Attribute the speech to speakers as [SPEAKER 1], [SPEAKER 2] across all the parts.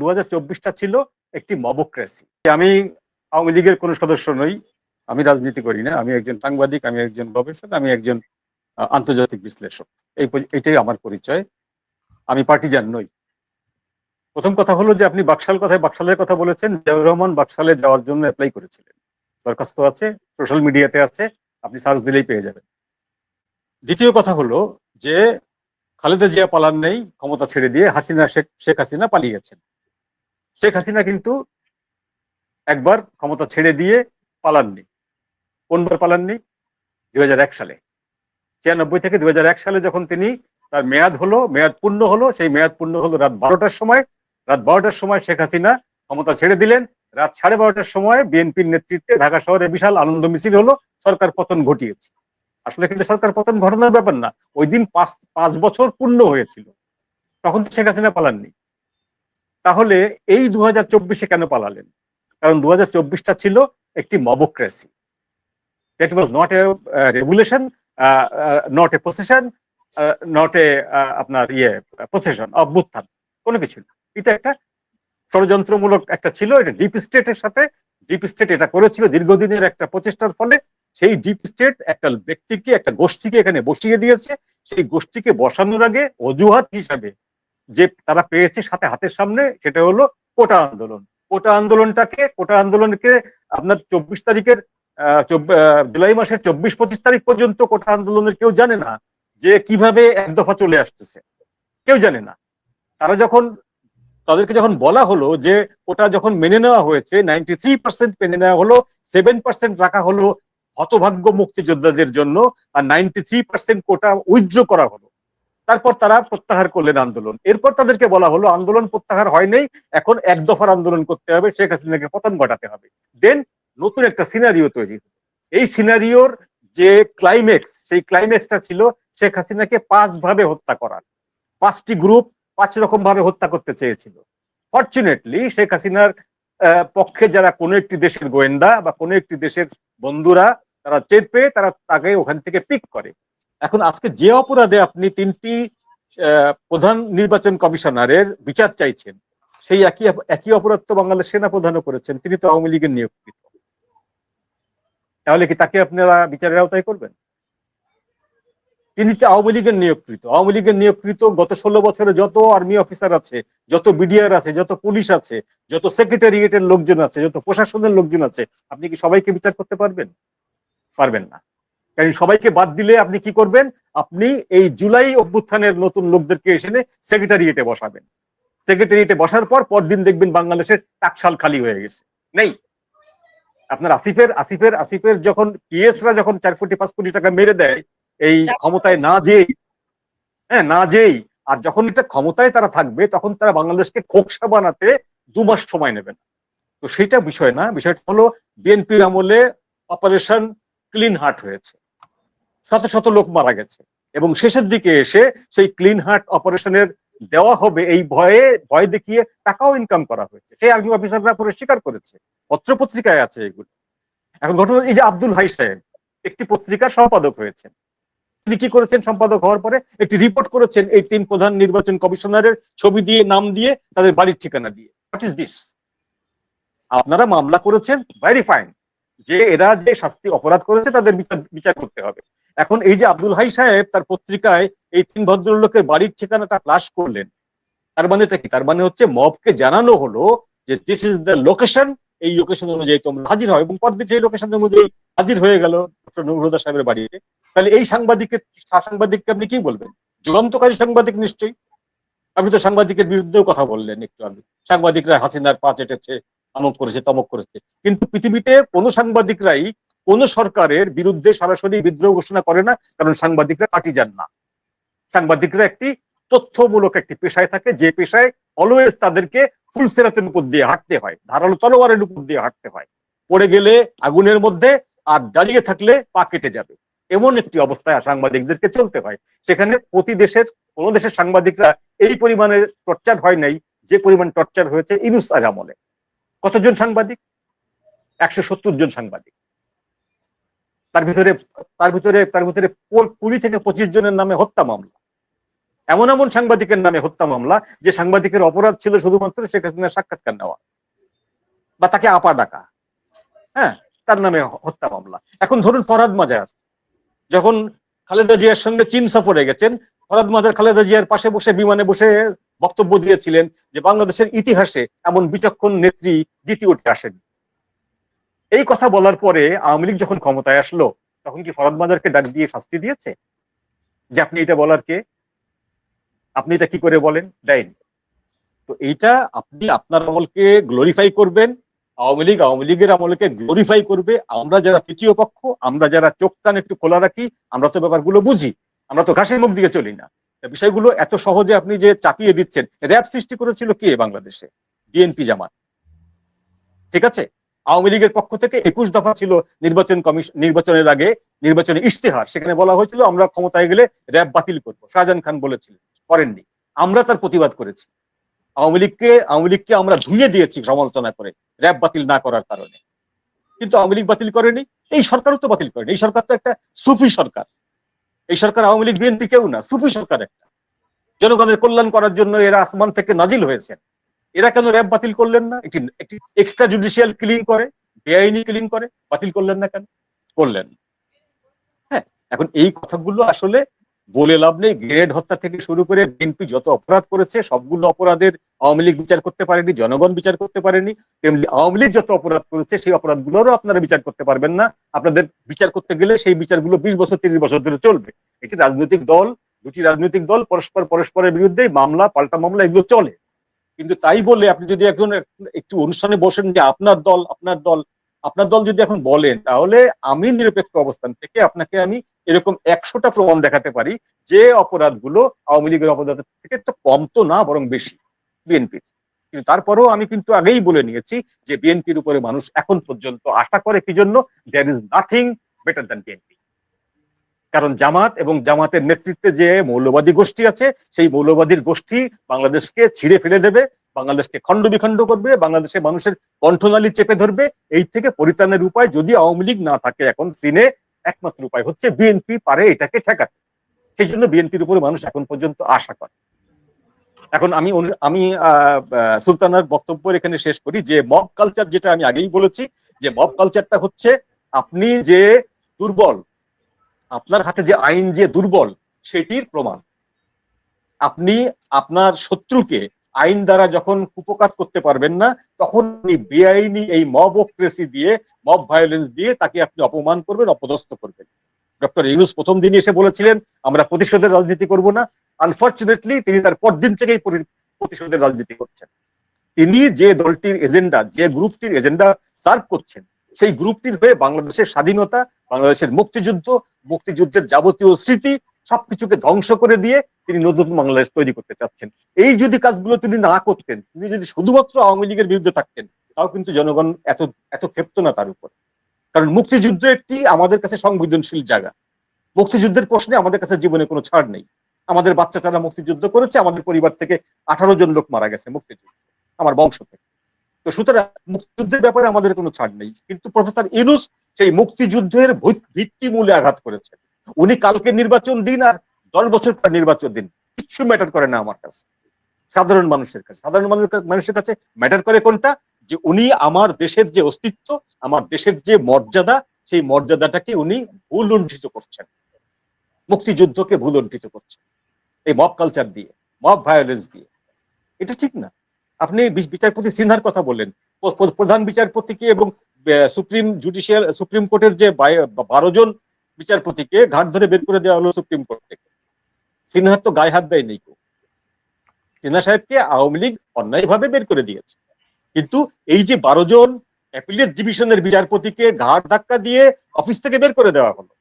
[SPEAKER 1] দু হাজার চব্বিশটা ছিল একটি মবক্রেসি। আমি আওয়ামী লীগের কোনো সদস্য নই, আমি রাজনীতি করি না, আমি একজন সাংবাদিক, আমি একজন গবেষক, আমি একজন আন্তর্জাতিক বিশ্লেষক। এই এটাই আমার পরিচয়। আমি পার্টিজান নই। প্রথম কথা হলো যে আপনি বাকশাল কথায় বাকশালের কথা বলেছেন, জিয়াউর রহমান বাকশালে যাওয়ার জন্য অ্যাপ্লাই করেছিলেন। দরখাস্ত আছে সোশ্যাল মিডিয়াতে আছে, আপনি সার্চ দিলেই পেয়ে যাবেন। দ্বিতীয় কথা হলো যে খালেদা জিয়া পালান নেই, ক্ষমতা ছেড়ে দিয়ে হাসিনা, শেখ শেখ হাসিনা পালিয়ে গেছেন। শেখ হাসিনা কিন্তু একবার ক্ষমতা ছেড়ে দিয়ে পালাননি, কোনবার পালাননি? দুই হাজার এক সালে। ছিয়ানব্বই থেকে দুই হাজার এক সালে যখন তিনি তার মেয়াদ হলো, মেয়াদ পূর্ণ হলো, সেই মেয়াদ পূর্ণ হলো রাত বারোটার সময়। রাত বারোটার সময় শেখ হাসিনা ক্ষমতা ছেড়ে দিলেন। রাত সাড়ে বারোটার সময় বিএনপির নেতৃত্বে ঢাকা শহরে বিশাল আনন্দ মিছিল হলো, সরকার পতন ঘটিয়েছে। আসলে কিন্তু সরকার পতন ঘটনার ব্যাপার না, ওই দিন পাঁচ পাঁচ বছর পূর্ণ হয়েছিল। তখন তো শেখ হাসিনা পালাননি। তাহলে এই দু হাজার চব্বিশে কেন পালালেন? কারণ দু হাজার চব্বিশটা ছিল একটি mobocracy. That was not a regulation not a possession not a আপনার ইয়ে পসেশন অভ্যুত্থান, কোনো কিছু না। এটা একটা ষড়যন্ত্রমূলক একটা ছিল, এটা ডিপ স্টেটের সাথে ডিপ স্টেট এটা করেছিল দীর্ঘদিনের একটা প্রচেষ্টার ফলে, সেই ডিপ স্টেট একটা ব্যক্তিকে, একটা গোষ্ঠীকে এখানে বসিয়ে দিয়েছে, সেই গোষ্ঠীকে বসানোর আগে অজুহাত হিসাবে যে তারা পেয়েছে সাথে হাতের সামনে, সেটা হলো কোটা আন্দোলন। কোটা আন্দোলনটাকে, কোটা আন্দোলনকে আপনার চব্বিশ তারিখের জুলাই মাসের চব্বিশ পঁচিশ তারিখ পর্যন্ত কোটা আন্দোলনের কেউ জানে না যে কীভাবে এক দফা চলে আসতেছে। কেউ জানে না। তারা যখন, তাদেরকে যখন বলা হলো যে ওটা যখন মেনে নেওয়া হয়েছে, নাইনটি থ্রি পার্সেন্ট মেনে নেওয়া হলো, সেভেন পার্সেন্ট রাখা হলো হতভাগ্য মুক্তিযোদ্ধাদের জন্য, আর ninety three percent quota withdraw করা হলো। তারপর তারা প্রত্যাহার করলেন আন্দোলন। এরপর তাদেরকে বলা হলো, আন্দোলন প্রত্যাহার হয়নি এখন এক দফার আন্দোলন করতে হবে, শেখ হাসিনাকে পতন ঘটাতে হবে। দেন নতুন একটা সিনারিও তৈরি এই সিনারিওর যে ক্লাইম্যাক্স সেই ক্লাইম্যাক্সটা ছিল শেখ হাসিনাকে পাঁচ ভাবে হত্যা করার। পাঁচটি গ্রুপ পাঁচ রকম ভাবে হত্যা করতে চেয়েছিল। ফর্চুনেটলি শেখ হাসিনার পক্ষে যারা কোনো একটি দেশের গোয়েন্দা বা কোনো একটি দেশের বন্ধুরা, তারা টের পেয়ে তারা তাকে ওখান থেকে পিক করে। এখন আজকে যে অপরাধে আপনি তিনটি প্রধান নির্বাচন কমিশনারের বিচার চাইছেন, সেই একই একই অপরাধ তো বাংলাদেশ সেনা প্রধানও করেছেন, তিনি তো আওয়ামী লীগের নিয়োগকৃত তাহলে কি তাকে আপনারা বিচারের আওতায় করবেন? তিনি তো আওয়ামী লীগের নিয়োগকৃত আওয়ামী লীগের নিয়োগকৃত গত ষোলো বছরে যত আর্মি অফিসার আছে, যত বিডিআর আছে, যত পুলিশ আছে, যত সেক্রেটারিয়েটের লোকজন আছে, যত প্রশাসনের লোকজন আছে, আপনি কি সবাইকে বিচার করতে পারবেন? পারবেন না। কারণ সবাইকে বাদ দিলে আপনি কি করবেন? আপনি এই জুলাই অভ্যুত্থানের নতুন লোকদেরকে এসে সেক্রেটারিয়েটে বসাবেন। সেক্রেটারিয়েটে বসার পর পরদিন দেখবেন বাংলাদেশের টাকশাল খালি হয়ে গেছে। নেই? আপনার আসিফের আসিফের আসিফের যখন পিএসরা যখন চার কোটি পাঁচ কোটি টাকা মেরে দেয় এই ক্ষমতায় না যেই হ্যাঁ না যেই আর যখন এটা ক্ষমতায় তারা থাকবে তখন তারা বাংলাদেশকে খোকসা বানাতে দু মাস সময় নেবেন তো সেটা বিষয় না বিষয়টা হলো বিএনপির আমলে অপারেশন ক্লিন হার্ট হয়েছে। শত শত লোক মারা গেছে। এবং শেষের দিকে এসে সেই ক্লিন হার্ট অপারেশনের দেওয়া হবে এই ভয়ে, ভয় দেখিয়ে টাকাও ইনকাম করা হয়েছে। সেই আর্মি অফিসাররা পরে স্বীকার করেছে। পত্র পত্রিকায় আছে এগুলো। এখন ঘটনা এই যে আব্দুল হাই সাহেব, একটি পত্রিকার সম্পাদক হয়েছেন। তিনি কি করেছেন? সম্পাদক হওয়ার পরে একটি রিপোর্ট করেছেন এই তিন প্রধান নির্বাচন কমিশনারের ছবি দিয়ে, নাম দিয়ে, তাদের বাড়ির ঠিকানা দিয়ে। হোয়াট ইজ দিস আপনারা মামলা করেছেন ভেরি ফাইন যে এরা যে শাস্তি অপরাধ করেছে, তাদের বিচার বিচার করতে হবে। এখন এই যে আব্দুল হাই সাহেব তার পত্রিকায় এই তিন ভদ্রলোকের বাড়ির ঠিকানাটা ফ্লাশ করলেন। তার মানে কি? তার মানে হচ্ছে মবকে জানানো হলো যে দিস ইজ দ্য লোকেশন এই লোকেশন অনুযায়ী তোমরা হাজির হয় এবং পরদিন সেই লোকেশন অনুযায়ী হাজির হয়ে গেল ডক্টর নুরুদা সাহেবের বাড়িতে। তাহলে এই সাংবাদিকের সাংবাদিককে আপনি কি বলবেন? যুগান্তকারী সাংবাদিক নিশ্চয়ই? আপনি তো সাংবাদিকের বিরুদ্ধেও কথা বললেন একটু আগে। সাংবাদিকরা হাসিনার পা চেটেছে, আমক করেছে, তমক করেছে। কিন্তু পৃথিবীতে কোনো সাংবাদিকরাই কোন সরকারের বিরুদ্ধে সরাসরি বিদ্রোহ ঘোষণা করে না, কারণ সাংবাদিকরা পার্টি যান না। সাংবাদিকরা একটি তথ্যমূলক একটি পেশায় থাকে, যে পেশায় অলওয়েজ তাদেরকে ফুল সেরাতের উপর দিয়ে হাঁটতে হয়, ধারালো তলোয়ারের উপর দিয়ে হাঁটতে হয়। পড়ে গেলে আগুনের মধ্যে আর দাঁড়িয়ে থাকলে পা কেটে যাবে। এমন একটি অবস্থায় সাংবাদিকদেরকে চলতে হয়। সেখানে প্রতি দেশের, কোন দেশের সাংবাদিকরা এই পরিমাণে টর্চার হয় নাই, যে পরিমাণ টর্চার হয়েছে ইনুস আজামলে। কতজন সাংবাদিক? একশো সত্তর জন সাংবাদিক। তার ভিতরে তার ভিতরে তার ভিতরে কুড়ি থেকে পঁচিশ জনের নামে হত্যা মামলা। এমন এমন সাংবাদিকের নামে হত্যা মামলা, যে সাংবাদিকের অপরাধ ছিল শুধুমাত্র শেখ হাসিনার সাক্ষাৎকার নেওয়া। বা তাকে আপা ডাকা। হ্যাঁ তার নামে হত্যা মামলা। এখন ধরুন ফরাদ মাজার। যখন খালেদা জিয়ার সঙ্গে চীন সফরে গেছেন ফরাদ মাজার খালেদা জিয়ার পাশে বসে বিমানে বসে বক্তব্য দিয়েছিলেন যে বাংলাদেশের ইতিহাসে এমন বিচক্ষণ নেত্রী দ্বিতীয়টি আসেন এই কথা বলার পরে আওয়ামী লীগ যখন ক্ষমতায় আসলো, তখন কি ফরাদ মাজারকে ডাক দিয়ে শাস্তি দিয়েছে? যে আপনি এটা বলার কে? আপনি এটা কি করে বলেন? দেয়নি তো এইটা আপনি আপনার আমলকে গ্লোরিফাই করবেন, আওয়ামী লীগ আওয়ামী লীগের আমলকে গ্লোরিফাই করবে। আমরা যারা তৃতীয় পক্ষ, আমরা যারা চোখ কান একটু খোলা রাখি, আমরা তো ব্যাপারগুলো বুঝি, আমরা তো ঘাসের মুখ দিকে চলি না। বিষয়গুলো এত সহজে আপনি যে চাপিয়ে দিচ্ছেন, র্যাব সৃষ্টি করেছিল কে বাংলাদেশে? বিএনপি জামাত। ঠিক আছে? আওয়ামী লীগের পক্ষ থেকে একুশ দফা ছিল নির্বাচন কমিশন নির্বাচনের আগে নির্বাচনের ইশতেহার। সেখানে বলা হয়েছিল, আমরা ক্ষমতায় গেলে র্যাব বাতিল করব। শাহজাহান খান বলেছিলেন, করেননি। আমরা তার প্রতিবাদ করেছি। আওয়ামী লীগকে আওয়ামী লীগকে আমরা ধুয়ে দিয়েছি সমালোচনা করে, র্যাব বাতিল না করার কারণে। কিন্তু আওয়ামী লীগ বাতিল করেনি, এই সরকারও তো বাতিল করেনি। এই সরকার তো একটা সুফি সরকার। এই সরকার আওয়ামী লীগ বিএনপি কেউ না, সুফি সরকার একটা। জনগণের কল্যাণ করার জন্য এরা আসমান থেকে নাজিল হয়েছেন। এরা কেন র্যাব বাতিল করলেন না? একটি একটি এক্সট্রা জুডিশিয়াল ক্লিন করে, বেআইনি ক্লিন করে, বাতিল করলেন না কেন? করলেন। হ্যাঁ এখন এই কথাগুলো আসলে বলে লাভ নেই। গ্রেড হত্যা থেকে শুরু করে বিএনপি যত অপরাধ করেছে, সবগুলো অপরাধের আওয়ামী লীগ বিচার করতে পারেনি, জনগণ বিচার করতে পারেনি। তেমনি আওয়ামী লীগ যত অপরাধ করেছে, সেই অপরাধগুলোরও আপনারা বিচার করতে পারবেন না। আপনাদের বিচার করতে গেলে সেই বিচারগুলো বিশ বছর, তিরিশ বছর ধরে চলবে। একটি রাজনৈতিক দল, দুটি রাজনৈতিক দল, পরস্পর, পরস্পরের বিরুদ্ধে মামলা, পাল্টা মামলা, এগুলো চলে। কিন্তু তাই বলে আপনি যদি এখন একটু অনুষ্ঠানে বসেন যে আপনার দল আপনার দল আপনার দল যদি এখন বলেন তাহলে আমি নিরপেক্ষ অবস্থান থেকে আপনাকে আমি এরকম একশোটা প্রমাণ দেখাতে পারি যে অপরাধগুলো আওয়ামী লীগের অপরাধ থেকে তো কম তো না, বরং বেশি বিএনপির। কিন্তু তারপরেও আমি কিন্তু আগেই বলে নিয়েছি যে বিএনপির উপরে মানুষ এখন পর্যন্ত আশা করে কি জন্য? There is nothing better than BNP. কারণ জামাত এবং জামাতের নেতৃত্বে যে মৌলবাদী গোষ্ঠী আছে, সেই মৌলবাদীর গোষ্ঠী বাংলাদেশকে ছিঁড়ে ফেলে দেবে, বাংলাদেশকে খণ্ড বিখণ্ড করবে, বাংলাদেশের মানুষের কণ্ঠনালী চেপে ধরবে। এই থেকে পরিত্রাণের উপায় যদি আওয়ামী লীগ না থাকে, এখন সিনে একমাত্র উপায় হচ্ছে বিএনপি পারে এটাকে ঠেকাতে। সেই জন্য বিএনপির উপরে মানুষ এখন পর্যন্ত আশা করে। এখন আমি আমি সুলতানার বক্তব্য এখানে শেষ করি যে মব কালচার যেটা আমি আগেই বলেছি, যে মব কালচারটা হচ্ছে আপনি যে দুর্বল আপনার হাতে যে আইন যে দুর্বল, সেটির প্রমাণ। আপনি আপনার শত্রুকে আইন দ্বারা যখন কুপকাত করতে পারবেন না, তখন আপনি বেআইনি এই মব মবক্রেসি দিয়ে মব ভায়োলেন্স দিয়ে তাকে আপনি অপমান করবেন, অপদস্থ করবেন। ডক্টর ইউনুস প্রথম দিনই এসে বলেছিলেন, আমরা প্রতিশোধের রাজনীতি করব না। আনফর্চুনেটলি তিনি তার পরদিন থেকেই প্রতিশোধের রাজনীতি করছেন। তিনি যে দলটির এজেন্ডা যে গ্রুপটির এজেন্ডা সার্ভ করছেন সেই গ্রুপটির হয়ে বাংলাদেশের স্বাধীনতা, বাংলাদেশের মুক্তিযুদ্ধ, মুক্তিযুদ্ধের যাবতীয় স্মৃতি সবকিছুকে ধ্বংস করে দিয়ে তিনি নতুন বাংলাদেশ তৈরি করতে চাচ্ছেন। এই যদি কাজগুলো তিনি না করতেন, তিনি যদি শুধুমাত্র আওয়ামী লীগের বিরুদ্ধে থাকতেন, তাও কিন্তু জনগণ এত এত ক্ষেপ্ত না তার উপর। কারণ মুক্তিযুদ্ধ একটি আমাদের কাছে সংবেদনশীল জায়গা। মুক্তিযুদ্ধের প্রশ্নে আমাদের কাছে জীবনে কোনো ছাড় নেই। আমাদের বাচ্চা তারা মুক্তিযুদ্ধ করেছে, আমাদের পরিবার থেকে আঠারো জন লোক মারা গেছে মুক্তিযুদ্ধ। আমার বংশ থেকে। তো সুতরাং মুক্তিযুদ্ধের ব্যাপারে আমাদের কোনো ছাড় নেই। কিন্তু প্রফেসর ইনুস সেই মুক্তিযুদ্ধের ভিত্তিমূলে আঘাত করেছেন। উনি কালকে নির্বাচন দিন আর দশ বছর পর নির্বাচন দিন। কিচ্ছু ম্যাটার করে না আমার কাছে। সাধারণ মানুষের কাছে। সাধারণ মানুষের কাছে ম্যাটার করে কোনটা? যে উনি আমার দেশের যে অস্তিত্ব, আমার দেশের যে মর্যাদা, সেই মর্যাদাটাকে উনি ভুলুণ্ঠিত করছেন। মুক্তিযুদ্ধকে ভুলুণ্ঠিত করছেন। এই মব কালচার দিয়ে মব ভায়োলেন্স দিয়ে। এটা ঠিক না। আপনি বিচারপতি সিনহার কথা বললেন। প্রধান বিচারপতিকে এবং সুপ্রিম জুডিশিয়াল, সুপ্রিম কোর্টের যে বারো জন বিচারপতিকে ঘাট ধরে বের করে দেওয়া হলো সুপ্রিম কোর্ট থেকে। সিনহার তো গায়ে হাত দেয়নি কেউ। সিনহা সাহেবকে আওয়ামী লীগ অন্যায়ভাবে বের করে দিয়েছে। কিন্তু এই যে বারো জন অ্যাপিলেট ডিভিশনের বিচারপতিকে ঘাট ধাক্কা দিয়ে অফিস থেকে বের করে দেওয়া হলো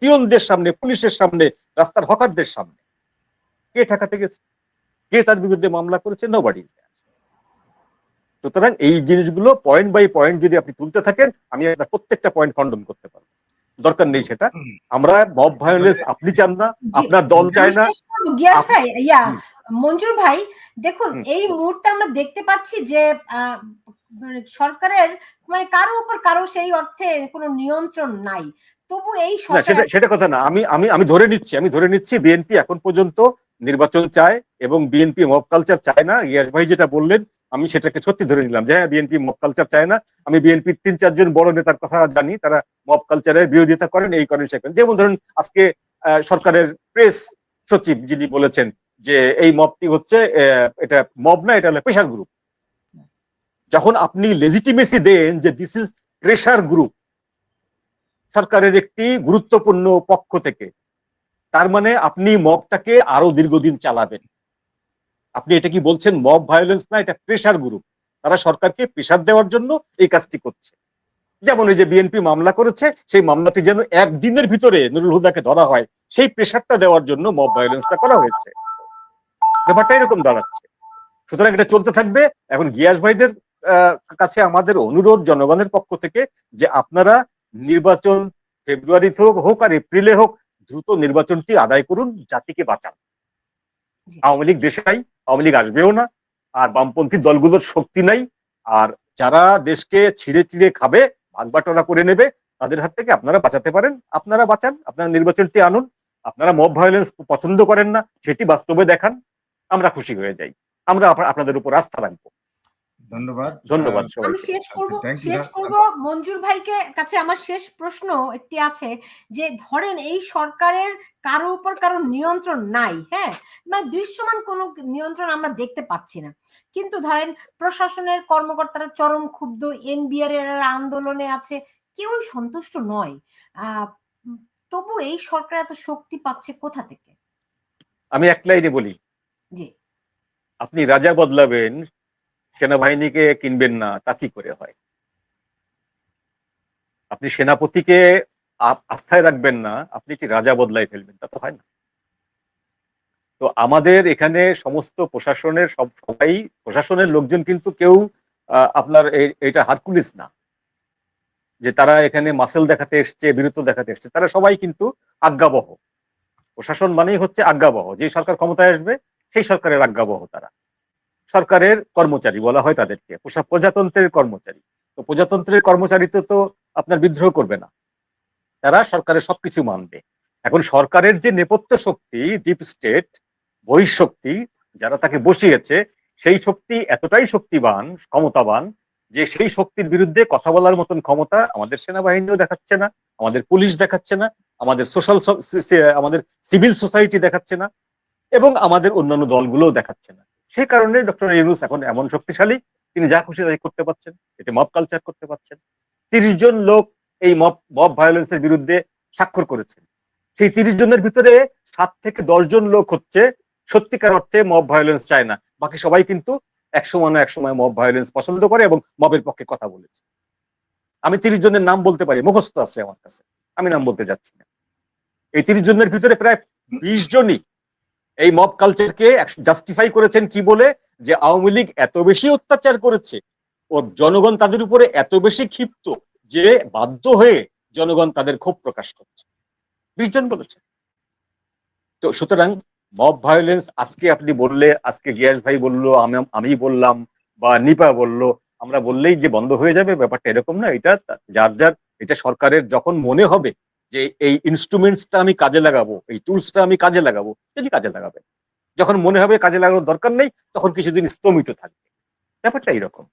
[SPEAKER 1] পিয়নদের সামনে, পুলিশের সামনে, রাস্তার হকারদের সামনে, কে ঠেকাতে গেছে? কে তার বিরুদ্ধে মামলা করেছে? নো বাডি সুতরাং এই জিনিসগুলো পয়েন্ট বাই পয়েন্ট যদি আপনি তুলতে থাকেন আমি আপনার প্রত্যেকটা পয়েন্ট খণ্ডন করতে পারব। দরকার নেই সেটা। আমরা মব ভায়োলেন্স আপনি চান না আপনার দল চায় না।
[SPEAKER 2] গিয়াস ভাই ইয়া মঞ্জুর ভাই দেখুন এই মুহূর্তে আমরা দেখতে পাচ্ছি যে আহ, মানে সরকারের মানে কারও উপর কারও সেই অর্থে কোনো নিয়ন্ত্রণ নাই। তবু এই
[SPEAKER 1] সেটা সেটা কথা না। আমি আমি আমি ধরে নিচ্ছি আমি ধরে নিচ্ছি বিএনপি এখন পর্যন্ত নির্বাচন চায় এবং বিএনপি মব কালচার চায় না। ইয়াস ভাই যেটা বললেন, আমি সেটাকে সত্যি ধরে নিলাম যে হ্যাঁ বিএনপি মব কালচার চায় না। আমি বিএনপির তিন চারজন বড় নেতার কথা জানি, তারা মব কালচারের বিরোধিতা করেন, এই করেন সে করেন। যেমন ধরুন, আজকে সরকারের প্রেস সচিব যিনি বলেছেন যে এই মবটি হচ্ছে এটা মব না, এটা হলো প্রেশার গ্রুপ যখন আপনি লেজিটিমেসি দেন যে দিস ইজ প্রেশার গ্রুপ সরকারের একটি গুরুত্বপূর্ণ পক্ষ থেকে তার মানে আপনি মবটাকে আরও দীর্ঘদিন চালাবেন। আপনি এটা কি বলছেন, মব ভায়োলেন্স না, এটা প্রেশার গ্রুপ তারা সরকারকে প্রেশার দেওয়ার জন্য এই কাজটি করছে। যেমন এই যে বিএনপি মামলা করেছে, সেই মামলাটি যেন একদিনের ভিতরে নুরুল হুদাকে ধরা হয়, সেই প্রেশারটা দেওয়ার জন্য মব ভায়োলেন্সটা করা হয়েছে। ব্যাপারটা এরকম দাঁড়াচ্ছে। সুতরাং এটা চলতে থাকবে। এখন গিয়াস ভাইদের কাছে আমাদের অনুরোধ জনগণের পক্ষ থেকে যে আপনারা নির্বাচন ফেব্রুয়ারিতে হোক হোক আর এপ্রিলে হোক দ্রুত নির্বাচনটি আদায় করুন জাতিকে বাঁচান। আওয়ামী লীগ দেশে নাই আওয়ামী লীগ আসবেও না আর বামপন্থী দলগুলোর শক্তি নাই আর যারা দেশকে ছিঁড়ে ছিঁড়ে খাবে ভাগবাটোরা করে নেবে তাদের হাত থেকে আপনারা বাঁচাতে পারেন। আপনারা বাঁচান আপনারা নির্বাচনটি আনুন আপনারা মব ভায়োলেন্স পছন্দ করেন না সেটি বাস্তবে দেখান আমরা খুশি হয়ে যাই। আমরা আপ- আপনাদের উপর আস্থা রাখব।
[SPEAKER 3] ধন্যবাদ
[SPEAKER 1] ধন্যবাদ
[SPEAKER 2] আমি শেষ করব শেষ করব। মঞ্জুর ভাইকে কাছে আমার শেষ প্রশ্ন একটি আছে যে ধরেন এই সরকারের কারও উপর কারও নিয়ন্ত্রণ নাই হ্যাঁ? মানে দৃশ্যমান কোনো নিয়ন্ত্রণ আমরা দেখতে পাচ্ছি না। কিন্তু ধরেন প্রশাসনের কর্মকর্তারা চরম ক্ষুব্ধ এনবিআর এর আন্দোলনে আছে কেউই সন্তুষ্ট নয়। আহ তবু এই সরকার এত শক্তি পাচ্ছে কোথা থেকে?
[SPEAKER 1] আমি এক লাইনে বলি।
[SPEAKER 2] জি।
[SPEAKER 1] আপনি রাজা বদলাবেন সেনাবাহিনীকে কিনবেন না, তা কি করে হয়? আপনি সেনাপতিকে আস্থায় রাখবেন না, আপনি কি রাজা বদলাই ফেলবেন, তা তো হয় না। তো আমাদের এখানে সমস্ত প্রশাসনের সব, সবাই, প্রশাসনের লোকজন কিন্তু কেউ আপনার এইটা হারকুলিস না। যে তারা এখানে মাসেল দেখাতে এসছে, বীরত্ব দেখাতে এসছে, তারা সবাই কিন্তু আজ্ঞাবহ। প্রশাসন মানেই হচ্ছে আজ্ঞাবহ। যে সরকার ক্ষমতায় আসবে, সেই সরকারের আজ্ঞাবহ তারা। সরকারের কর্মচারী বলা হয় তাদেরকে প্রজাতন্ত্রের কর্মচারী। তো প্রজাতন্ত্রের কর্মচারী তো তো আপনার বিদ্রোহ করবে না। তারা সরকারের সবকিছু মানবে। এখন সরকারের যে নেপথ্য শক্তি ডিপ স্টেট বহিঃশক্তি যারা তাকে বসিয়েছে, সেই শক্তি এতটাই শক্তিবান, ক্ষমতাবান, যে সেই শক্তির বিরুদ্ধে কথা বলার মতন ক্ষমতা আমাদের সেনাবাহিনীও দেখাচ্ছে না, আমাদের পুলিশ দেখাচ্ছে না, আমাদের সোশ্যাল আমাদের সিভিল সোসাইটি দেখাচ্ছে না, এবং আমাদের অন্যান্য দলগুলোও দেখাচ্ছে না। সেই কারণে ডক্টর ইউনুস এখন এমন শক্তিশালী, তিনি যা খুশি তাই করতে পারছেন, এতে মব কালচার করতে পারছেন। তিরিশ জন লোক এই মব মব ভায়োলেন্সের বিরুদ্ধে স্বাক্ষর করেছেন। সেই তিরিশ জনের ভিতরে সাত থেকে দশ জন লোক হচ্ছে সত্যিকার অর্থে মব ভায়োলেন্স চায় না। বাকি সবাই কিন্তু এক সময় না এক সময় মব ভায়োলেন্স পছন্দ করে এবং মবের পক্ষে কথা বলেছে। আমি তিরিশ জনের নাম বলতে পারি, মুখস্থ আছে আমার কাছে। আমি নাম বলতে যাচ্ছি না। এই তিরিশ জনের ভিতরে প্রায় বিশ জনই এই মব কালচারকে জাস্টিফাই করেছেন কি বলে? যে আওয়ামী লীগ এত বেশি অত্যাচার করেছে, ও জনগণ তাদের উপরে এত বেশি ক্ষিপ্ত যে বাধ্য হয়ে জনগণ তাদের ক্ষোভ প্রকাশ করছে। বিশ জন বলেছে। তো সুতরাং মব ভায়োলেন্স আজকে আপনি বললে, আজকে গিয়াস ভাই বলল, আমি বললাম, বা নিপা বলল, আমরা বললেই যে বন্ধ হয়ে যাবে, ব্যাপারটা এরকম না, এটা যার যার, এটা সরকারের যখন মনে হবে যে এই ইনস্ট্রুমেন্টসটা আমি কাজে লাগাবো, এই টুলসটা আমি কাজে লাগাবো তিনি কাজে লাগাবেন যখন মনে হবে কাজে লাগানোর দরকার নেই, তখন কিছুদিন স্তমিত থাকবে। ব্যাপারটা এরকম